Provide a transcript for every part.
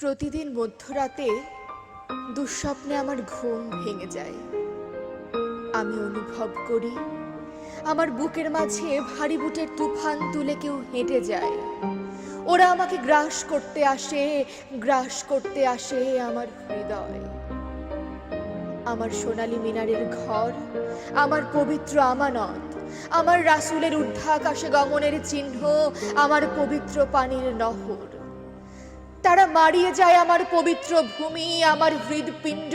প্রতিদিন মধ্যরাতে দুঃস্বপ্নে আমার ঘুম ভেঙে যায়। আমি অনুভব করি, আমার বুকের মাঝে ভারী বুটের তুফান তুলে কেউ হেঁটে যায়। ওরা আমাকে গ্রাস করতে আসে, গ্রাস করতে আসে আমার হৃদয়। আমার সোনালী মিনারের ঘর, আমার পবিত্র আমানত, আমার রাসুলের ঊর্ধ্বাকাশে গমনের চিহ্ন, আমার পবিত্র পানির নহর। তারা মারিয়ে যায় আমার পবিত্র ভূমি, আমার হৃদপিণ্ড,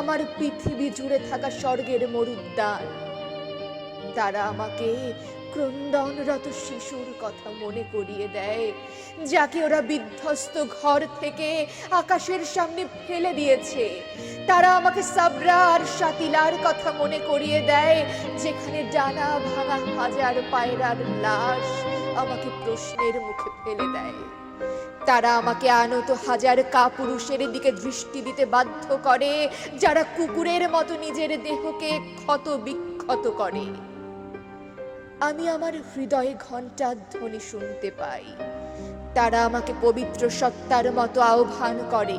আমার পৃথিবী জুড়ে থাকা স্বর্গের মরুদ্যান। তারা আমাকে ক্রন্দনরত শিশুর কথা মনে করিয়ে দেয়, যাকে ওরা বিধ্বস্ত ঘর থেকে আকাশের সামনে ফেলে দিয়েছে। তারা আমাকে সাবরা আর সাতিলার কথা মনে করিয়ে দেয়, যেখানে ডানা ভাঙা হাজার পায়রার লাশ আমাকে প্রশ্নের মুখে ফেলে দেয়। তারা আমাকে আনত হাজার কাপুরুষের দিকে দৃষ্টি দিতে বাধ্য করে, যারা কুকুরের মতো নিজের দেহকে ক্ষত বিক্ষত করে। আমি আমার হৃদয়ে ঘণ্টার ধ্বনি শুনতে পাই। তারা আমাকে পবিত্র সত্তার মতো আহ্বান করে।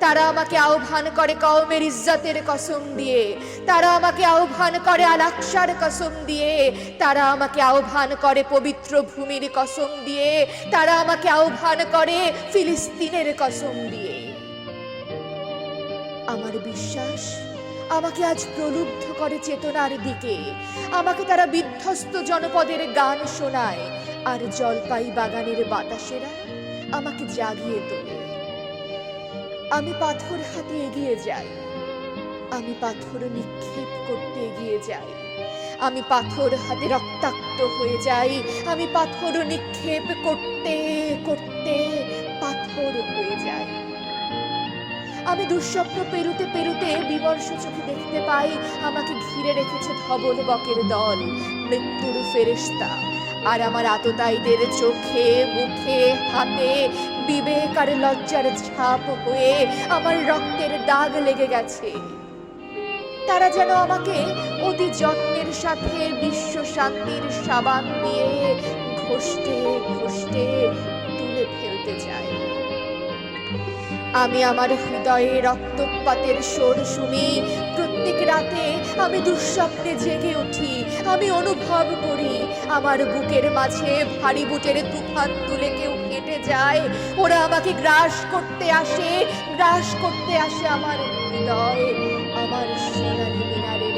তারা আমাকে আহ্বান করে কওমের ইজ্জতের কসম দিয়ে। তারা আমাকে আহ্বান করে আলাকসার কসম দিয়ে। তারা আমাকে আহ্বান করে পবিত্র ভূমির কসম দিয়ে। তারা আমাকে আহ্বান করে ফিলিস্তিনের কসম দিয়ে। আমার বিশ্বাস আমাকে আজ প্রলুব্ধ করে চেতনার দিকে। আমাকে তারা বিধ্বস্ত জনপদের গান শোনায়। আর জলপাই বাগানের বাতাসেরা আমাকে জাগিয়ে তোলে। আমি পাথর হাতে এগিয়ে যাই। আমি পাথর নিক্ষেপ করতে এগিয়ে যাই। আমি পাথর হাতে রক্তাক্ত হয়ে যাই। আমি পাথর নিক্ষেপ করতে করতে পাথর হয়ে যাই। আমি দুঃস্বপ্ন পেরুতে পেরুতে বিমর্ষ চোখে দেখতে পাই আমাকে ঘিরে রেখেছে ধবল বকের দল, মৃত্যুর ফেরেস্তা আর আমার আততায়ীদের চোখে, মুখে, হাতে বিবেক আর লজ্জার ছাপ হয়ে আমার রক্তের দাগ লেগে গেছে। তারা যেন আমাকে অতি যত্নের সাথে বিশ্ব শান্তির সাবান দিয়ে ঘষতে ঘষতে তুলে ফেলতে চায়। আমি আমার হৃদয়ে রক্তপাতের সোর শুনি। প্রত্যেক রাতে আমি দুঃস্বপ্নে জেগে উঠি। আমি অনুভব করি, আমার বুকের মাঝে ভারী বুটের তুফান তুলে কেউ কেটে যায়। ওরা আমাকে গ্রাস করতে আসে, গ্রাস করতে আসে আমার হৃদয়। আমার সোনালি মিনারের